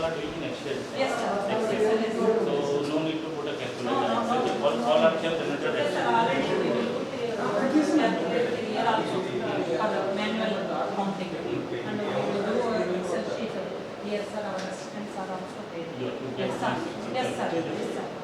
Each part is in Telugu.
all are doing in Excel. Yes, sir. Excel. So no need to put a calculator. No, no, no. All, all are generated Excel. already Yes, sir. Yes, sir. Yes, sir. Yes, sir.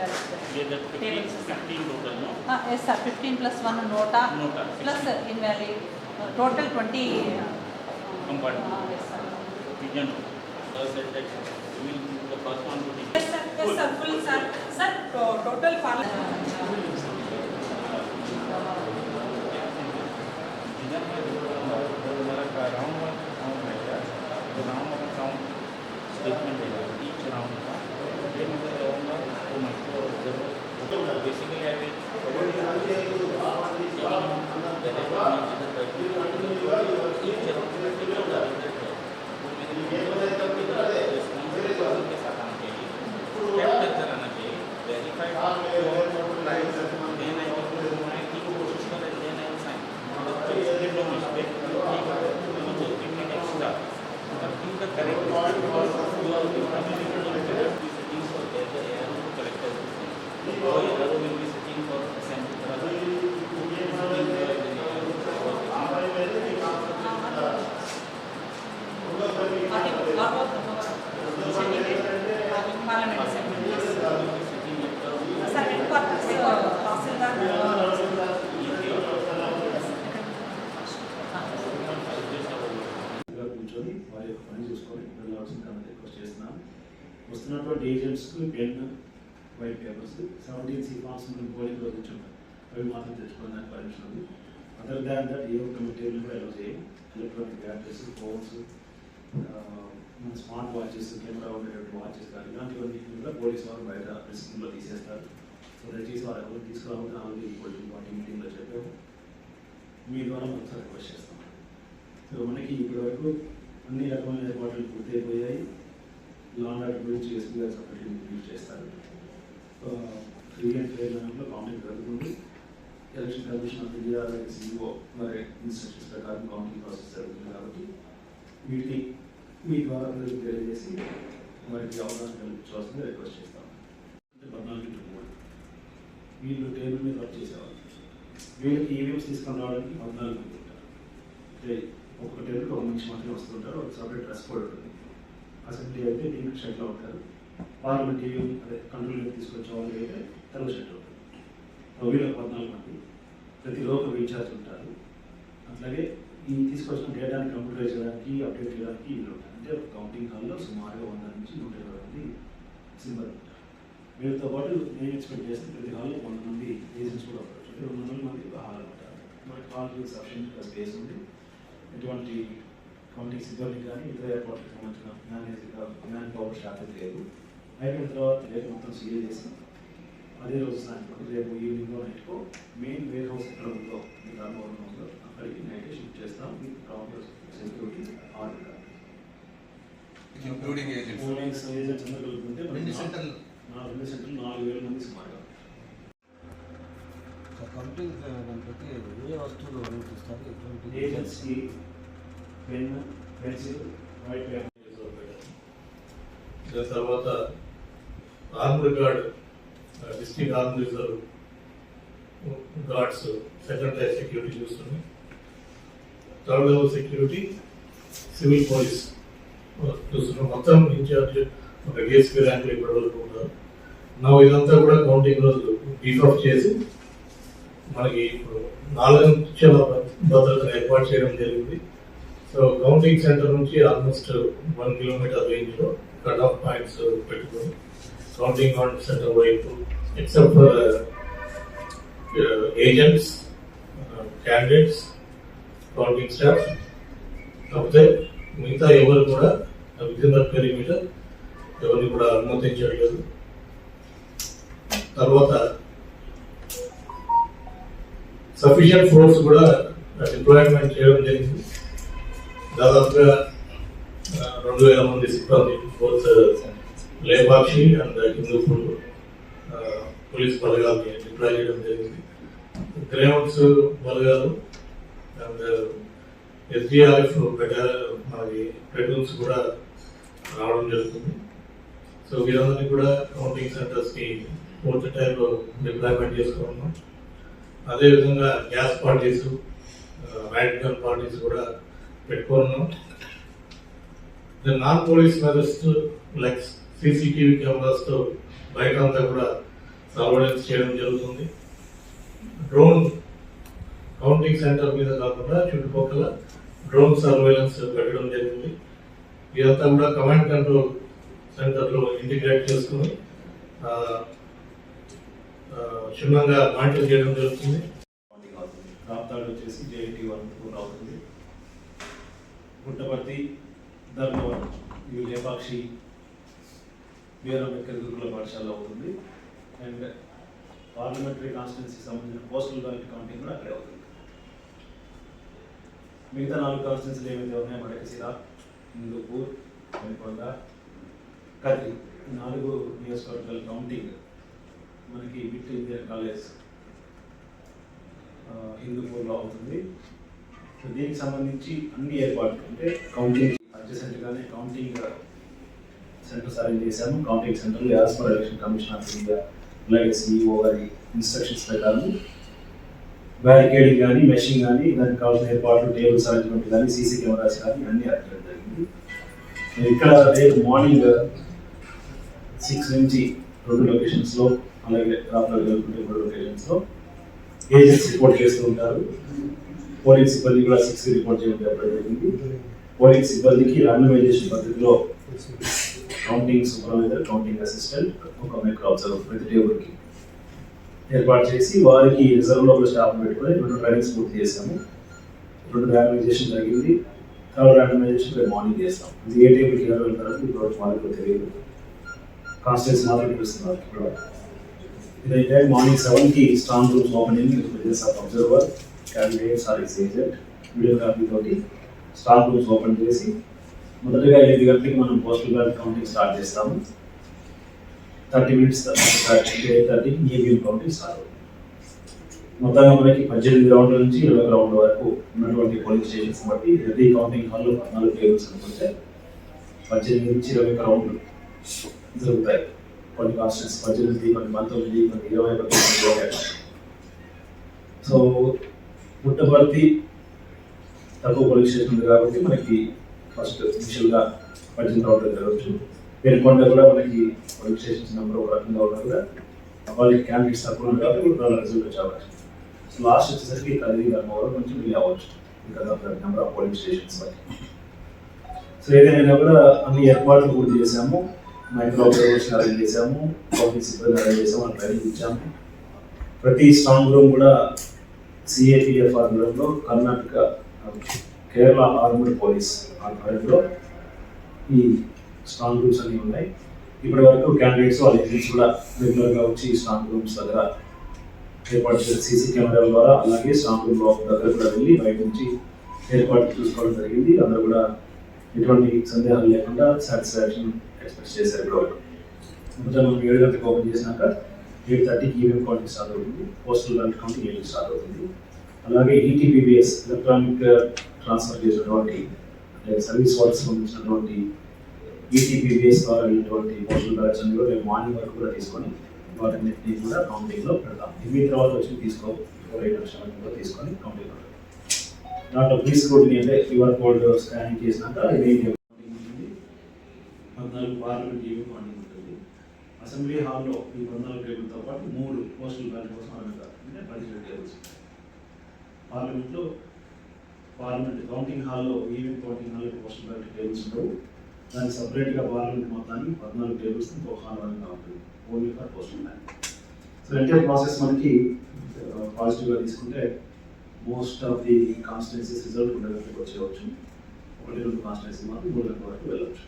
postal ballots. ये जब Table से sir. Fifteen total no Ah, yes, seventeen C forms మనం పోలింగ్ రోజు ఇచ్చుంటాం అవి మాత్రం తెచ్చుకోవడానికి పర్మిషన్ ఉంది. అదర్ దాన్ దట్ ఏ ఒక్క మెటీరియల్ కూడా అలౌ చేయం ఎలక్ట్రానిక్ గ్యాడ్జెట్స్ ఫోన్స్ మన స్మార్ట్ వాచెస్ కెమెరా ఉండేటువంటి వాచెస్ కానీ ఇలాంటివన్నీ కూడా పోలీస్ వారు బయట రిస్క్లో తీసేస్తారు. సో దయచేసి వారు ఎవరు తీసుకురావద్దు ఆల్రెడీ పోలీస్ పార్టీ మీటింగ్లో చెప్పాము మీ ద్వారా మొత్తం రిక్వెస్ట్ చేస్తాం. సో మనకి ఇప్పటి వరకు అన్ని రకమైన ఏర్పాట్లు పూర్తయిపోయాయి. లాండ్ ఆర్డర్ గురించి ఎస్పీ గారు సపరేట్ రివ్యూ చేస్తారు. ఫ్రీ అండ్ కౌంటింగ్ జరుగుతుంది. Election commission of India CEO మరి ఇన్స్ట్రక్షన్స్ ప్రకారం కౌంటింగ్ ప్రాసెస్ జరుగుతుంది కాబట్టి వీటిని మీ ద్వారా ప్రజలకు తెలియజేసి వారికి అవగాహన కల్పించవలసింది రిక్వెస్ట్ చేస్తాం. అంటే పద్నాలుగు వీళ్ళు టేబుల్ మీద వర్క్ చేసేవాళ్ళు. వీళ్ళకి ఈవీఎంస్ తీసుకొని రావడానికి పద్నాలుగు మంది ఉంటారు. అంటే ఒక్కొక్క టేబుల్కి ఒక మనిషి మాత్రమే వస్తుంటారు. ఒక సపరేట్ డ్రెస్ కోడ్ ఉంటుంది. అసెంబ్లీ అయితే పింక్ షర్ట్లో ఉంటారు. పార్లమెంట్ ఈవీఎం అదే కంట్రోల్ తీసుకొచ్చే వాళ్ళు అయితే తర్వాత సెట్ అవుతుంది వీళ్ళకి పద్నాలుగు మంది ప్రతి రోజు ఇన్ఛార్జ్ ఉంటారు. అట్లాగే ఈ తీసుకొచ్చిన డేటాని కంప్యూటరైజ్ చేయడానికి అప్డేట్ చేయడానికి వీళ్ళు ఉంటారు. అంటే ఒక కౌంటింగ్ హాల్లో సుమారుగా వంద నుంచి నూట ఇరవై మంది సింబల్ ఉంటారు. వీళ్ళతో పాటు నేను ఎక్స్పెక్ట్ చేస్తే ప్రతి హాల్లో వంద మంది ఏజెంట్స్ కూడా ఉంటారు. అంటే రెండు వందల మంది ఒక హాల్ ఉంటారు. మనకి హాల్కి సఫిషియెంట్గా స్పేస్ ఉంది. ఎటువంటి కౌంటింగ్ సిబ్బంది కానీ ఇతర ఏర్పాట్లకు సంబంధించిన మేనేజర్ మ్యాన్ పవర్ షార్టేజ్ లేదు. అయిపోయిన తర్వాత రేపు మొత్తం సీల్ చేసి అదే రోజు సాయంత్రం రేపు ఈవినింగ్ నైట్కో మెయిన్ వేర్ హౌస్ ఎక్కడ ఉందో మీ ధర్మవరం ఉందో అక్కడికి నైట్ షిఫ్ట్ చేస్తాం. With proper security order including agents pollings agents అందరూ కలుపుకుంటే రెండు సెంటర్లు నా రెండు సెంటర్లు నాలుగు వేల మంది సుమారుగా కమిటీకి ప్రతి ఏ వస్తువులు ఉపయోగిస్తారు ఎటువంటి agency pen pencil white paper. దాని తర్వాత armed guard district armed guards second security చూస్తుంది. Third level security civil police చూస్తున్నాం మొత్తం ఇన్ఛార్జ్ ఒక డిఎస్పీ ర్యాంకులు ఇప్పటి వరకు ఉన్నారు నా ఇదంతా కూడా కౌంటింగ్ రోజు బీఫ్ ఆఫ్ చేసి మనకి ఇప్పుడు నాలుగు లక్షల భద్రతను ఏర్పాటు చేయడం జరిగింది. సో కౌంటింగ్ సెంటర్ నుంచి ఆల్మోస్ట్ వన్ కిలోమీటర్ రేంజ్లో కట్ ఆఫ్ పాయింట్స్ పెట్టుకొని కౌంటింగ్ కౌంట్ సెంటర్ వైపు except for agents candidates counting staff కాకపోతే మిగతా ఎవరు కూడా విదిన్ పెరిమీటర్ ఎవరిని కూడా అనుమతించట్లేదు తర్వాత సఫిషియంట్ ఫోర్స్ కూడా డిప్లాయ్మెంట్ చేయడం జరిగింది. దాదాపుగా రెండు వేల మంది సిబ్బంది force Lepakshi and Hindupur police బలగాల్ని deploy చేయడం జరిగింది. గ్రౌండ్స్ బలగాలు అండ్ ఎస్డిఆర్ఎఫ్ మనకి ప్లెటూన్స్ కూడా రావడం జరుగుతుంది. సో వీరందరినీ కూడా కౌంటింగ్ సెంటర్స్కి పూర్తి టైంలో డిప్లాయ్మెంట్ చేసుకున్నాం. అదేవిధంగా gas parties right gun parties కూడా పెట్టుకున్నాం. Non police methods likes CCTV కెమెరాస్తో బయట అంతా కూడా సర్వేలెన్స్ చేయడం జరుగుతుంది. డ్రోన్ కౌంటింగ్ సెంటర్ మీద కాకుండా చుట్టుపక్కల డ్రోన్ సర్వేలెన్స్ పెట్టడం జరిగింది ఇదంతా కూడా కమాండ్ కంట్రోల్ సెంటర్లో ఇంటిగ్రేట్ చేసుకుని క్షుణ్ణంగా మానిటర్ చేయడం జరుగుతుంది. ప్రాంతాలు వచ్చేసి జేఐటీ వన్ ఫోర్ అవుతుంది. పుట్టపర్తి ధర్మవరం ఇవి లేపాక్షి బిఆర్ అంబేద్కర్ గురుకుల పాఠశాల అవుతుంది. అండ్ పార్లమెంటరీ కాన్స్టిట్యున్సీకి సంబంధించిన పోస్టల్ బ్యాలెట్ కౌంటింగ్ కూడా అక్కడే అవుతుంది. మిగతా నాలుగు కాన్స్టిట్యున్సీలు ఏమైతే ఉన్నాయో మడకశిర హిందూపూర్ వెనుకొండ కది ఈ నాలుగు నియోజకవర్గాల కౌంటింగ్ మనకి బిట్ ఇండియన్ కాలేజ్ హిందూపూర్లో అవుతుంది. సో దీనికి సంబంధించి అన్ని ఏర్పాట్లు అంటే కౌంటింగ్ అడ్జసెంట్గానే కౌంటింగ్ సెంటర్స్ అరేంజ్ చేశాము? కౌంటింగ్ సెంటర్లు as per election commission of India అలాగే సిఇఓ గారి ఇన్స్ట్రక్షన్స్ ప్రకారం బ్యారికేడింగ్ కానీ మెషింగ్ కానీ దానికి కావాల్సిన ఏర్పాట్లు టేబుల్స్ అరేంజ్మెంట్ కానీ సీసీ కెమెరాస్ కానీ అన్ని అరేంజ్ జరిగింది. ఇక్కడ రేపు మార్నింగ్ సిక్స్ నుంచి రెండు లొకేషన్స్లో అలాగే రాత్రి జరుగుతుంటే రెండు లొకేషన్స్లో ఏజెంట్స్ రిపోర్ట్ చేస్తూ ఉంటారు. పోలింగ్ సిబ్బంది కూడా సిక్స్ రిపోర్ట్ చేయడం జరిగింది పోలింగ్ సిబ్బందికి రాండమైజేషన్ పద్ధతిలో కౌంటింగ్ సూపర్వైజర్ కౌంటింగ్ అసిస్టెంట్ ఒక మైక్రో అబ్జర్వర్ ప్రతి టేబుల్కి ఏర్పాటు చేసి వారికి రిజర్వ్లో కూడా స్టాఫ్ పెట్టుకొని రెండు ట్రైనింగ్స్ పూర్తి చేసాము రెండు ర్యాండమైజేషన్ జరిగింది. థర్డ్ ర్యాండమైజేషన్ రేపు మార్నింగ్ చేస్తాం. ఇది ఏ టేబుల్కి ఎవరు వెళ్తారో ఇప్పుడు వాళ్ళకి తెలియదు. కాన్స్టెన్స్ మాత్రం తెలుస్తున్నారు ఇప్పుడు ఇదైతే మార్నింగ్ సెవెన్కి strong rooms opening presence of observer candidates or ex agent videography తోటి స్ట్రాంగ్ రూమ్స్ ఓపెన్ చేసి మొదటగా ఎనిమిది గంటలకి మనం పోస్టల్ బ్యాలెట్ కౌంటింగ్ స్టార్ట్ చేస్తాము. థర్టీ మినిట్స్ ఎయిట్ థర్టీకి ఈవీఎం కౌంటింగ్ స్టార్ట్ అవుతుంది. మొత్తంగా మనకి పద్దెనిమిది రౌండ్ల నుంచి ఇరవై రౌండ్ల వరకు ఉన్నటువంటి పోలింగ్ స్టేషన్స్ బట్టి ప్రతి కౌంటింగ్ హాల్లో పద్నాలుగు టేబుల్స్ అనుకుంటే పద్దెనిమిది నుంచి ఇరవై ఒక్క రౌండ్లు జరుగుతాయి. కొన్ని కాన్స్టెన్స్ పద్దెనిమిది కొన్ని పంతొమ్మిది కొన్ని ఇరవై ఒకటి కొన్ని సో పుట్టపర్తి తక్కువ పోలీస్ స్టేషన్ ఉంది కాబట్టి మనకి ఫస్ట్ ఇనిషియల్గా పద్దెనిమిది రౌండ్లు జరగచ్చు పెనుకొండ కూడా మనకి పోలీస్ నెంబర్ ఒక రకంగా ఉన్నా కూడా వాళ్ళకి క్యాండిడేట్స్ తక్కువ ఉన్నారు కాబట్టి వాళ్ళ రిజల్ట్ వచ్చే అవకాశం సో లాస్ట్ వచ్చేసరికి కదిరి ధర్మవరం కొంచెం డిలే అవ్వచ్చు. ఇంకా నెంబర్ ఆఫ్ పోలింగ్ స్టేషన్స్ బట్టి. సో ఏదైనా కూడా అన్ని ఏర్పాట్లు పూర్తి చేశాము. మైక్రో అబ్జర్వర్స్ అరేంజ్ చేశాము. ఆఫీస్ సిబ్బంది అరేంజ్ చేసాము అని ట్రైనింగ్ ఇచ్చాము. ప్రతి స్ట్రాంగ్ రూమ్ కూడా సిఏపిఎఫ్ ఆధ్వర్యంలో కర్ణాటక కేరళ ఆర్మడ్ పోలీస్ ఆధ్వర్యంలో ఈ స్ట్రాంగ్ రూమ్స్ అన్ని ఉన్నాయి. ఇప్పటి వరకు క్యాండిడేట్స్ వాళ్ళ ఏజెంట్స్ కూడా రెగ్యులర్గా వచ్చి స్ట్రాంగ్ రూమ్స్ దగ్గర ఏర్పాటు చేసిన సీసీ కెమెరాల ద్వారా అలాగే స్ట్రాంగ్ రూమ్ దగ్గర కూడా వెళ్ళి బయట నుంచి ఏర్పాటు చూసుకోవడం జరిగింది. అందరూ కూడా ఎటువంటి సందేహాలు లేకుండా సాటిస్ఫాక్షన్ ఎక్స్ప్రెస్ చేశారు ఇప్పుడు మొదట మనం ఏడు గంటలకు ఓపెన్ చేసినాక ఎయిట్ థర్టీకి ఈవెంట్ కౌంటింగ్ స్టార్ట్ అవుతుంది. పోస్టల్ బ్యాలెట్ కౌంటింగ్ ఏడు స్టార్ట్ అవుతుంది. అలాగే ఈటీబీబీఎస్ ఎలక్ట్రానిక్ ట్రాన్స్ఫర్ చేసినటువంటి అంటే సర్వీస్ వాల్స్ సంబంధించినటువంటి uh, ఈటీబీబీఎస్ ద్వారా అయినటువంటి పోస్టల్ బ్యాలెట్స్ అన్ని కూడా రేపు మార్నింగ్ వరకు కూడా తీసుకొని వాటిని కూడా కౌంటింగ్లో పెడతాం. ఇవి తర్వాత వచ్చి తీసుకో ఐదు లక్షల కూడా తీసుకొని కౌంటింగ్లో పెడతాం. దాంట్లో ప్లీజ్ కోడ్ని అంటే క్యూఆర్ కోడ్ స్కానింగ్ చేసినాక పద్నాలుగు పార్లమెంట్ ఈవీ కౌంటింగ్ ఉంటుంది. అసెంబ్లీ హాల్లో ఈ పద్నాలుగు టేబుల్తో పాటు మూడు పోస్టల్ బ్యాలెట్ కోసం అనగా అంటే పదిహేడు టేబుల్స్. పార్లమెంట్లో పార్లమెంట్ కౌంటింగ్ హాల్లో ఈవెన్ కౌంటింగ్ హాల్లో పోస్టల్ బ్యాలెట్ టేబుల్స్ ఉండవు. దానికి సపరేట్గా పార్లమెంట్ మొత్తానికి పద్నాలుగు టేబుల్స్ ఒక హాల్ వరకు ఉంటుంది. Only for postal ballot so entire process మనకి పాజిటివ్గా తీసుకుంటే most of the constituencies result రెండు వచ్చేయవచ్చు. ఒకటి రెండు కాన్స్టిట్యున్సీ మాత్రం మూడు గంటల వరకు వెళ్ళవచ్చు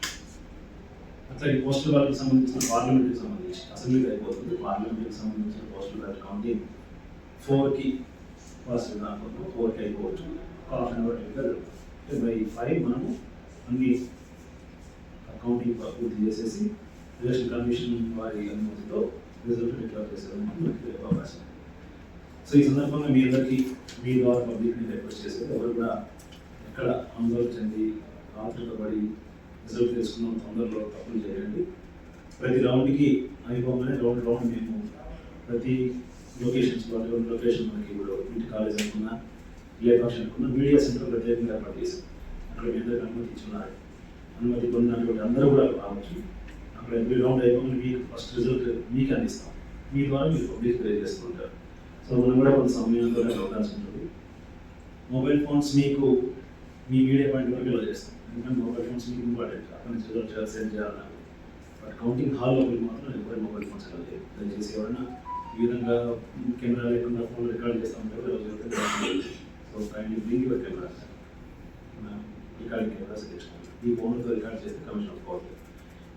అట్లాగే పోస్టల్ బ్యాలెట్కి సంబంధించిన పార్లమెంట్కి సంబంధించి అసెంబ్లీకి అయిపోతుంది. పార్లమెంట్కి సంబంధించిన పోస్టల్ బ్యాలెట్ కౌంటింగ్ ఫోర్కి పాజిటివ్ అనుకుంటున్నాం ఫోర్కి అయిపోవచ్చు హాఫ్ అన్ అవర్ టైంగా అంటే బై ఫైవ్ మనము అన్ని అకౌంటింగ్ ఆఫ్ బై ఫైవ్ మనము అన్ని పూర్తి చేసేసి ఎలక్షన్ కమిషన్ వారి అనుమతితో రిజల్ట్ డిక్లేర్ చేసేదానికి మనకి అవకాశం. సో ఈ సందర్భంగా మీ అందరికీ మీ ద్వారా పబ్లిక్ని రిక్వెస్ట్ చేసేది ఎవరు కూడా ఎక్కడ ఆందోళన చెంది ఆతృతపడి రిజల్ట్ తెలుసుకున్నాం తొందరలో తప్పులు చేయండి. ప్రతి రౌండ్కి అయిపోగానే రౌండ్ రౌండ్ మేము ప్రతి లొకేషన్స్ వాళ్ళు లొకేషన్ మనకి ఇప్పుడు ఇంటి కాలేజ్ అనుకున్నా లేపాక్ష అనుకున్నా మీడియా సెంటర్ ప్రత్యేకంగా ఏర్పాటు చేశాం అక్కడ మీ అందరికీ అనుమతి ఇచ్చున్నారు అనుమతి పొందినటువంటి అందరూ కూడా రావచ్చు. అక్కడ ఎవ్రీ రౌండ్ అయిపోయి మీకు ఫస్ట్ రిజల్ట్ మీకు అందిస్తాం. మీ ద్వారా మీరు పబ్లిక్ తెలియజేస్తుంటారు సో మనం కూడా కొంత సమయంతో అవకాశం ఉంటుంది. మొబైల్ ఫోన్స్ మీకు మీ మీడియా పాయింట్ వరకు ఇలా చేస్తాం. ఎందుకంటే మొబైల్ ఫోన్స్ మీకు ఇంపార్టెంట్ అక్కడ నుంచి రిజల్ట్ చేయాలి సెండ్ చేయాలన్నారు బట్ కౌంటింగ్ హాల్ లోపల మాత్రం ఎవరి మొబైల్ ఫోన్స్ ఎలా లేదు దయచేసి ఎవరైనా ఈ విధంగా కెమెరా లేకుండా ఫోన్ రికార్డ్ చేస్తాం కూడా so kindly bring your camera. Recording cameras తెచ్చుకోండి ఈ ఫోన్తో రికార్డ్ చేస్తే కమిషన్ ఆఫ్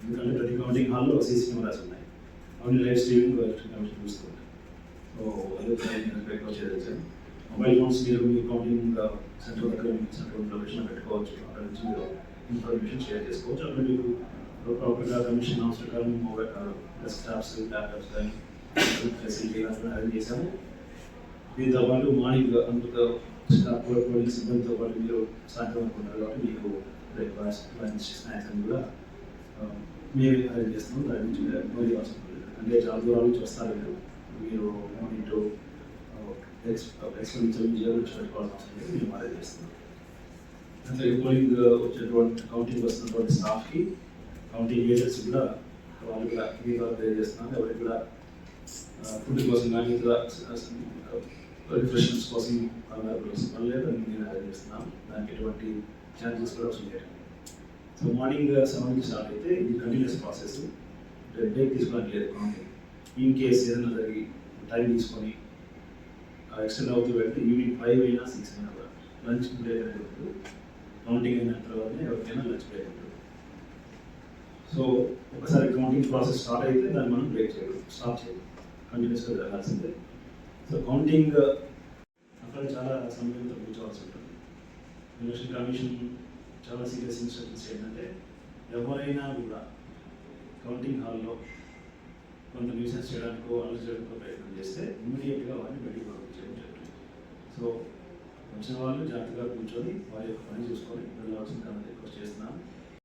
ఎందుకంటే ప్రతి కౌంటింగ్ హాల్లో సీసీ కెమెరాస్ ఉన్నాయి. అవన్నీ లైవ్ స్ట్రీమింగ్ కమిషన్ చూస్తుంది సో అదే రిక్వెస్ట్ చేయొచ్చు మొబైల్ ఫోన్స్ మీరు మీ కౌంటింగ్ సెంటర్ దగ్గర మీకు సెంటర్ లొకేషన్ పెట్టుకోవచ్చు. అక్కడ నుంచి మీరు ఇన్ఫర్మేషన్ షేర్ చేసుకోవచ్చు. అక్కడ మీరు ప్రాపర్గా కమిషన్ అవసరం ప్రకారం మొబైల్ డెస్క్టాప్స్ ల్యాప్టాప్స్ కానీ ఫెసిలిటీ కానీ అరేంజ్ చేశాము దీంతో పాటు మార్నింగ్ అందుకు స్టాఫ్ పోలింగ్ సిబ్బందితో పాటు మీరు సాయంత్రం అనుకుంటారు కాబట్టి మీకు బ్రేక్ఫాస్ట్ లంచ్ స్నాక్స్ అని కూడా ఆ, మేమే అరేంజ్ చేస్తాము దాని నుంచి మరి అవసరం లేదు అంటే చాలా దూరాల నుంచి వస్తారు మీరు మీరు మార్నింగ్ టు ఎక్స్పెండిచర్ మీ జేబు నుంచి పెట్టుకోవాల్సిన అవసరం లేదు మేము అరేంజ్ చేస్తున్నాం అంటే పోలింగ్ వచ్చేటువంటి కౌంటింగ్ వస్తున్నటువంటి స్టాఫ్కి కౌంటింగ్ ఏజెంట్స్ కూడా వాళ్ళు కూడా మీ ద్వారా తెలియజేస్తున్నాం ఎవరికి కూడా ఫుడ్ కోసం కానీ ఇతర రిఫ్రెష్మెంట్స్ కోసం కంగారు కోసం పని లేదు అని నేను అరేంజ్ చేస్తున్నాను దానికి ఎటువంటి ఛార్జెస్ కూడా అవసరం సో మార్నింగ్ సెవెన్కి స్టార్ట్ అయితే ఇది కంటిన్యూస్ ప్రాసెస్ బ్రేక్ తీసుకోవడానికి లేదు కౌంటింగ్ ఇన్ కేస్ ఏదైనా జరిగి టైం తీసుకొని ఎక్స్టెండ్ అవుతూ వెళ్తే ఈవినింగ్ ఫైవ్ అయినా సిక్స్ అయినా కూడా లంచ్ బ్రేక్ అనేది ఉంటుంది కౌంటింగ్ అయిన తర్వాతనే ఎవరికైనా లంచ్ బ్రేక్ ఉంటుంది. సో ఒకసారి కౌంటింగ్ ప్రాసెస్ స్టార్ట్ అయితే దాన్ని మనం బ్రేక్ చేయడం స్టాప్ చేయడం కంటిన్యూస్గా జరగాల్సిందే సో కౌంటింగ్ uh, అక్కడ చాలా సమయంతో కూర్చోవాల్సి ఉంటుంది. ఎలక్షన్ కమిషన్ చాలా సీరియస్ ఇన్స్ట్రక్షన్స్ ఏంటంటే ఎవరైనా కూడా కౌంటింగ్ హాల్లో కొంత న్యూసెన్స్ చేయడానికో అలర్ట్ చేయడానికో ప్రయత్నం చేస్తే ఇమీడియట్గా వారిని బయటికి పంపించడం జరుగుతుంది. సో వచ్చిన వాళ్ళు జాగ్రత్తగా కూర్చొని వారి యొక్క పని చూసుకొని వెళ్ళవలసిన రిక్వెస్ట్ చేస్తున్నాను